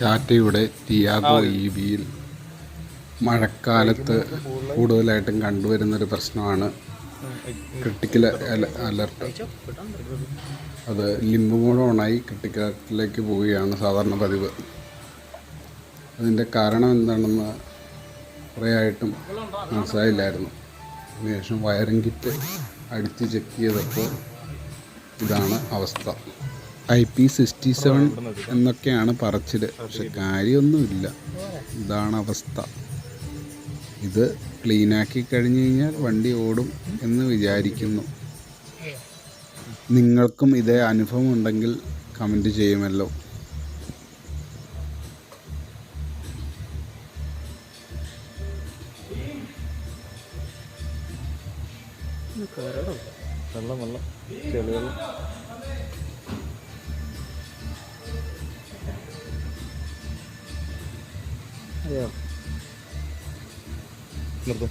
ടാറ്റയുടെ Tiago E വിയിൽ മഴക്കാലത്ത് കൂടുതലായിട്ടും കണ്ടുവരുന്നൊരു പ്രശ്നമാണ് ക്രിട്ടിക്കൽ അലർട്ട്. അത് ലിംബ് മോഡ് ഓണായി ക്രിട്ടിക്കലിലേക്ക് പോവുകയാണ് സാധാരണ പതിവ്. അതിന്റെ കാരണം എന്താണെന്ന് കുറേ ആയിട്ടും മനസ്സിലായില്ലായിരുന്നു. അതിനുശേഷം വയറിംഗ് കിറ്റ് അടിച്ച് ചെക്ക് ചെയ്തപ്പോൾ ഇതാണ് അവസ്ഥ. ഐ പി സിക്സ്റ്റി സെവൻ എന്നൊക്കെയാണ് പറച്ചിൽ പക്ഷെ കാര്യമൊന്നുമില്ല. ഇതാണ് അവസ്ഥ. ഇത് ക്ലീനാക്കി കഴിഞ്ഞ് കഴിഞ്ഞാൽ വണ്ടി ഓടും എന്ന് വിചാരിക്കുന്നു. നിങ്ങൾക്കും ഇതേ അനുഭവം ഉണ്ടെങ്കിൽ കമന്റ് ചെയ്യുമല്ലോ. വെള്ളം വെള്ളം. ചെളി Ayo. Lugod.